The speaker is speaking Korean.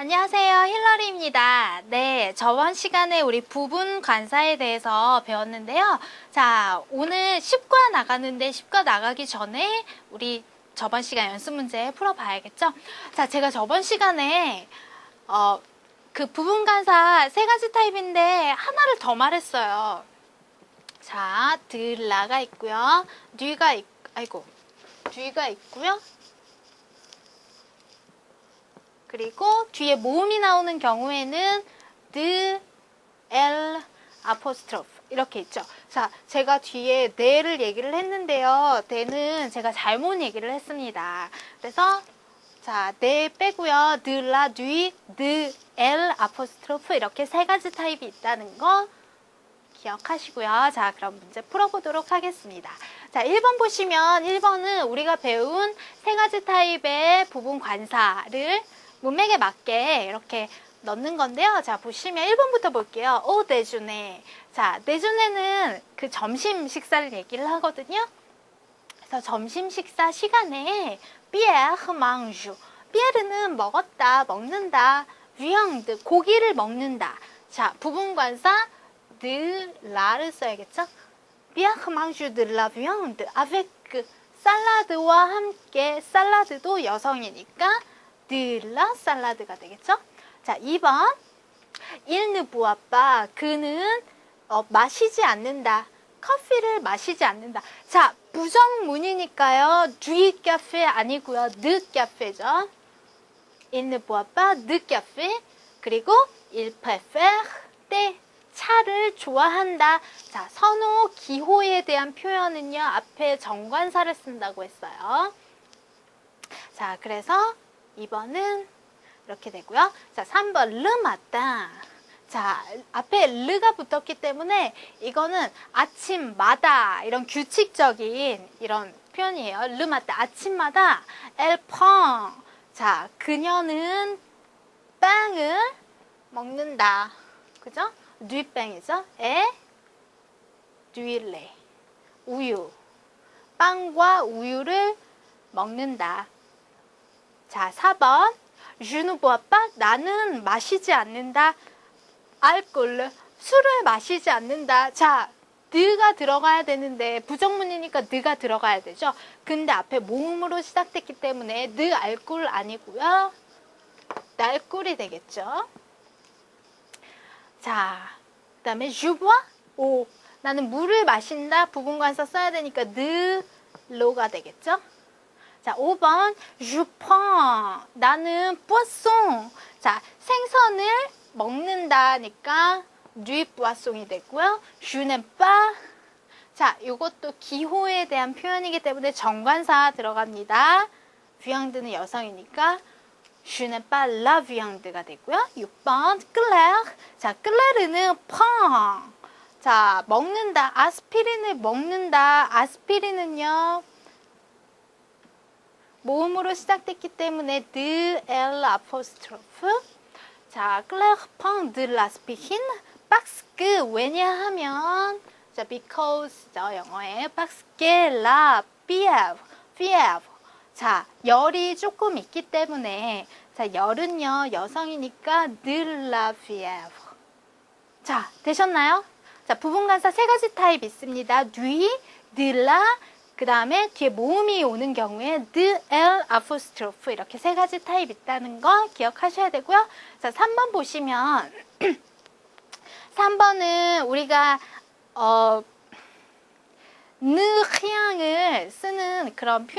안녕하세요. 힐러리입니다. 네, 저번 시간에 우리 부분 관사에 대해서 배웠는데요. 자, 오늘 10과 나가는데 10과 나가기 전에 우리 저번 시간 연습 문제 풀어봐야겠죠? 자, 제가 저번 시간에 어, 그 부분 관사 세 가지 타입인데 하나를 더 말했어요. 자, 들라가 있고요. 뒤가 있, 아이고, 뒤가 있고요. 그리고 뒤에 모음이 나오는 경우에는 the, l, apostrophe 이렇게 있죠. 자, 제가 뒤에 네를 얘기를 했는데요. 네는 제가 잘못 얘기를 했습니다. 그래서 자, 네 빼고요. the, la, 뒤, the, l, apostrophe 이렇게 세 가지 타입이 있다는 거 기억하시고요. 자, 그럼 문제 풀어보도록 하겠습니다. 자, 1번 보시면 1번은 우리가 배운 세 가지 타입의 부분 관사를 문맥에 맞게 이렇게 넣는 건데요. 자, 보시면 1번부터 볼게요. 오, 대준에. 자, 대준에는 그 점심 식사를 얘기를 하거든요. 그래서 점심 식사 시간에 비에르 망주. 비에르는 먹었다, 먹는다. 위앙드, 고기를 먹는다. 자, 부분 관사 드 라를 써야겠죠? 비에르 망주 드라 위앙드 avec 살라드와 함께 살라드도 여성이니까 드라 살라드가 되겠죠? 자, 2번. 일느 부아빠. 그는 어, 마시지 않는다. 커피를 마시지 않는다. 자, 부정문이니까요. 듀이 카페 아니고요. 느 카페죠. 일느 부아빠, 느 카페. 그리고 il préfère 때 차를 좋아한다. 자, 선호, 기호에 대한 표현은요. 앞에 정관사를 쓴다고 했어요. 자, 그래서 2번은 이렇게 되고요. 자, 3번 르 맞다. 자, 앞에 르가 붙었기 때문에 이거는 아침마다 이런 규칙적인 이런 표현이에요. 르 맞다. 아침마다 엘펑. 자, 그녀는 빵을 먹는다. 그죠? 뉘빵이죠? 에 뉘레. 우유. 빵과 우유를 먹는다. 자, 4번. 주누 보아빠 나는 마시지 않는다. 알콜 술을 마시지 않는다. 자, 드가 들어가야 되는데 부정문이니까 드가 들어가야 되죠. 근데 앞에 모음으로 시작됐기 때문에 드 알콜 아니고요. 날꿀이 되겠죠. 자, 그 다음에 주보아 오 나는 물을 마신다. 부분관사 써야 되니까 느로가 되겠죠. 자, 5번 je prends 나는 poisson 자, 생선을 먹는다니까 du poisson이 되고요. pas 자, 이것도 기호에 대한 표현이기 때문에 정관사 들어갑니다. viand는 여성이니까 pas la viande가 되고요. 6번 claire 자, claire는 prend 자, 먹는다. 아스피린을 먹는다. 아스피린은요. 모음으로 시작됐기 때문에 de l apostrophe 자, de l'aspirine parce que 왜냐하면 자, because죠, 영어에 parce que la fièvre fièvre 자, 열이 조금 있기 때문에 자, 열은요, 여성이니까 de la fièvre 자, 되셨나요? 자, 부분관사 세 가지 타입 있습니다. 뒤, 드라, 그 다음에 뒤에 모음이 오는 경우에 the, l, apostrophe 이렇게 세 가지 타입 있다는 거 기억하셔야 되고요. 자, 3번 보시면 3번은 우리가 어, 느, 향을 쓰는 그런 표현